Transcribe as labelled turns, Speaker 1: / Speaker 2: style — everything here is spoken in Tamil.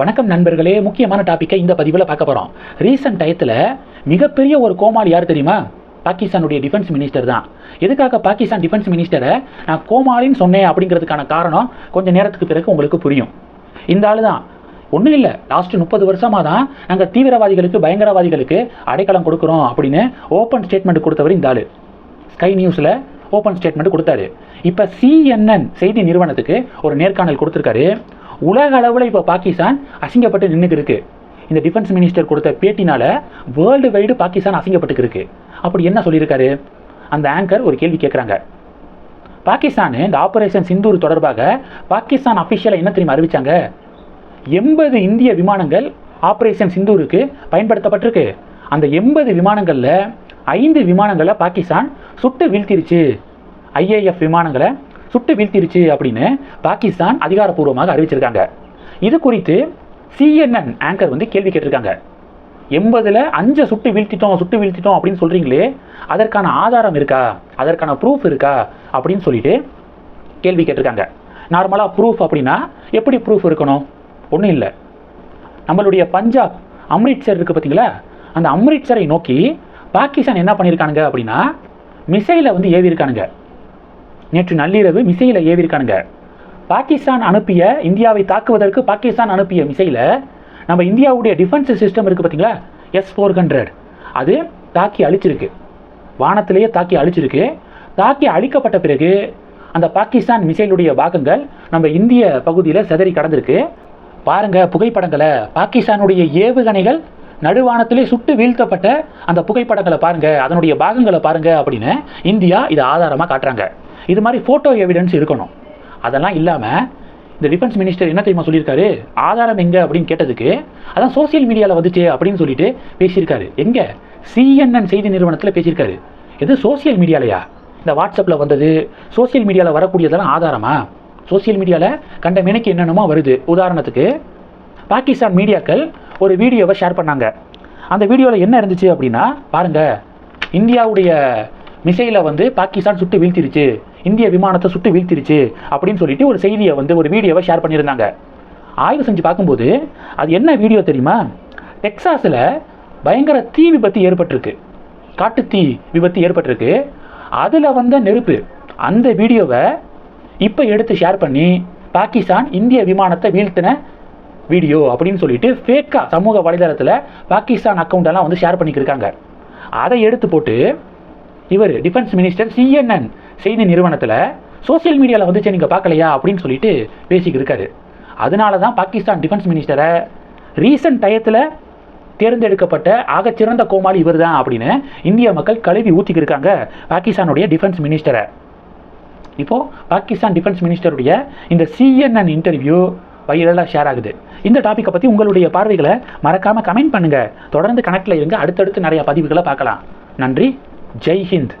Speaker 1: வணக்கம் நண்பர்களே முக்கியமான டாப்பிக்கை இந்த பதிவில் பார்க்க போகிறோம் ரீசன்ட் டயத்தில் மிகப்பெரிய ஒரு கோமாளி யார் தெரியுமா? பாகிஸ்தானுடைய டிஃபென்ஸ் மினிஸ்டர் தான். எதுக்காக பாகிஸ்தான் டிஃபென்ஸ் மினிஸ்டரை நான் கோமாளின்னு சொன்னேன் அப்படிங்கிறதுக்கான காரணம் கொஞ்சம் நேரத்துக்கு பிறகு உங்களுக்கு புரியும். இந்த ஆள் தான். ஒன்றும் இல்லை. லாஸ்ட் முப்பது வருஷமாக தான் நாங்கள் தீவிரவாதிகளுக்கு பயங்கரவாதிகளுக்கு அடைக்கலம் கொடுக்குறோம் அப்படின்னு ஓப்பன் ஸ்டேட்மெண்ட் கொடுத்தவர் இந்த ஆள். ஸ்கை நியூஸில் ஓப்பன் ஸ்டேட்மெண்ட் கொடுத்தாரு. இப்போ சிஎன்என் செய்தி நிறுவனத்துக்கு ஒரு நேர்காணல் கொடுத்துருக்காரு. உலக அளவில் இப்போ பாகிஸ்தான் அசிங்கப்பட்டு நின்றுக்கு இந்த டிஃபென்ஸ் மினிஸ்டர் கொடுத்த பேட்டினால் வேர்ல்டு வைடு பாகிஸ்தான் அசிங்கப்பட்டுக்கு அப்படி என்ன சொல்லியிருக்காரு? அந்த ஆங்கர் ஒரு கேள்வி கேட்குறாங்க. பாகிஸ்தான் இந்த ஆபரேஷன் சிந்தூர் தொடர்பாக பாகிஸ்தான் அஃபிஷியலாக என்ன தெரியுமா அறிவிச்சாங்க? எண்பது இந்திய விமானங்கள் ஆப்ரேஷன் சிந்தூருக்கு பயன்படுத்தப்பட்டிருக்கு. அந்த எண்பது விமானங்களில் ஐந்து விமானங்களை பாகிஸ்தான் சுட்டு வீழ்த்திருச்சு. ஐஏஎஃப் விமானங்களை சுட்டு வீழ்த்திருச்சு அப்படின்னு பாகிஸ்தான் அதிகாரப்பூர்வமாக அறிவிச்சிருக்காங்க. இது குறித்து சிஎன்என் ஆங்கர் வந்து கேள்வி கேட்டிருக்காங்க. எண்பதில் அஞ்சை சுட்டு வீழ்த்திட்டோம் சுட்டு வீழ்த்திட்டோம் அப்படின்னு சொல்கிறீங்களே அதற்கான ஆதாரம் இருக்கா? அதற்கான ப்ரூஃப் இருக்கா? அப்படின்னு சொல்லிட்டு கேள்வி கேட்டிருக்காங்க. நார்மலாக ப்ரூஃப் அப்படின்னா எப்படி ப்ரூஃப் இருக்கணும்? ஒன்றும் இல்லை. நம்மளுடைய பஞ்சாப் அம்ரிட்சர் இருக்குது பார்த்தீங்களா அந்த அம்ரிட்சரை நோக்கி பாகிஸ்தான் என்ன பண்ணியிருக்கானுங்க அப்படின்னா மிசைலை வந்து ஏவியிருக்கானுங்க. நேற்று நள்ளிரவு மிசைலை ஏவிருக்கானுங்க. பாகிஸ்தான் அனுப்பிய இந்தியாவை தாக்குவதற்கு பாகிஸ்தான் அனுப்பிய மிசைலை நம்ம இந்தியாவுடைய டிஃபென்ஸ் சிஸ்டம் இருக்குது பார்த்தீங்களா எஸ் ஃபோர் ஹண்ட்ரட் அது தாக்கி அழிச்சிருக்கு. வானத்திலேயே தாக்கி அழிச்சிருக்கு. தாக்கி அழிக்கப்பட்ட பிறகு அந்த பாகிஸ்தான் மிசைலுடைய பாகங்கள் நம்ம இந்திய பகுதியில் சிதறி கடந்திருக்கு. பாருங்கள் புகைப்படங்களை. பாகிஸ்தானுடைய ஏவுகணைகள் நடுவானத்திலே சுட்டு வீழ்த்தப்பட்ட அந்த புகைப்படங்களை பாருங்கள் அதனுடைய பாகங்களை பாருங்கள் அப்படின்னு இந்தியா இதை ஆதாரமாக காட்டுறாங்க. இது மாதிரி ஃபோட்டோ எவிடன்ஸ் இருக்கணும். அதெல்லாம் இல்லாமல் இந்த டிஃபென்ஸ் மினிஸ்டர் என்ன தெரியுமா சொல்லியிருக்காரு? ஆதாரம் எங்கே அப்படின்னு கேட்டதுக்கு அதான் சோசியல் மீடியாவில் வந்துச்சு அப்படின்னு சொல்லிட்டு பேசியிருக்காரு. எங்கே? சிஎன்என் செய்தி நிறுவனத்தில் பேசியிருக்காரு. எது சோசியல் மீடியாலையா இந்த வாட்ஸ்அப்பில் வந்தது. சோசியல் மீடியாவில் வரக்கூடியதெல்லாம் ஆதாரமா? சோசியல் மீடியாவில் கண்ட மெனைக்கு என்னென்னமோ வருது. உதாரணத்துக்கு பாகிஸ்தான் மீடியாக்கள் ஒரு வீடியோவை ஷேர் பண்ணாங்க. அந்த வீடியோவில் என்ன இருந்துச்சு அப்படின்னா பாருங்கள் இந்தியாவுடைய மிசைலை வந்து பாகிஸ்தான் சுட்டு வீழ்த்திருச்சு இந்திய விமானத்தை சுட்டு வீழ்த்திருச்சு அப்படின்னு சொல்லிட்டு ஒரு செய்தியை வந்து ஒரு வீடியோவை ஷேர் பண்ணியிருந்தாங்க. ஆய்வு செஞ்சு பார்க்கும்போது அது என்ன வீடியோ தெரியுமா? டெக்ஸாஸில் பயங்கர தீ விபத்து ஏற்பட்டிருக்கு. காட்டு தீ விபத்து ஏற்பட்டிருக்கு. அதில் வந்த நெருப்பு அந்த வீடியோவை இப்போ எடுத்து ஷேர் பண்ணி பாகிஸ்தான் இந்திய விமானத்தை வீழ்த்தின வீடியோ அப்படின்னு சொல்லிட்டு ஃபேக்காக சமூக வலைதளத்தில் பாகிஸ்தான் அக்கௌண்டெல்லாம் வந்து ஷேர் பண்ணிக்கிருக்காங்க. அதை எடுத்து போட்டு இவர் டிஃபென்ஸ் மினிஸ்டர் சிஎன்என் செய்தி நிறுவனத்தில் சோசியல் மீடியாவில் வந்துச்சு நீங்கள் பார்க்கலையா? அப்படின்னு சொல்லிட்டு பேசிக்கிட்டு இருக்காரு. அதனால தான் பாகிஸ்தான் டிஃபென்ஸ் மினிஸ்டரை ரீசன்ட் டயத்தில் தேர்ந்தெடுக்கப்பட்ட ஆகச்சிறந்த கோமாளி இவர் தான் அப்படின்னு இந்திய மக்கள் கழுவி ஊற்றிக்கிருக்காங்க பாகிஸ்தானுடைய டிஃபென்ஸ் மினிஸ்டரை இப்போது பாகிஸ்தான் டிஃபென்ஸ் மினிஸ்டருடைய இந்த சிஎன்என் இன்டர்வியூ வைரலாக ஷேர் ஆகுது. இந்த டாப்பிக்கை பற்றி உங்களுடைய பார்வைகளை மறக்காமல் கமெண்ட் பண்ணுங்கள் தொடர்ந்து கனெக்டில் இருங்க. அடுத்தடுத்து நிறைய பதிவுகளை பார்க்கலாம். நன்றி. जय हिंद।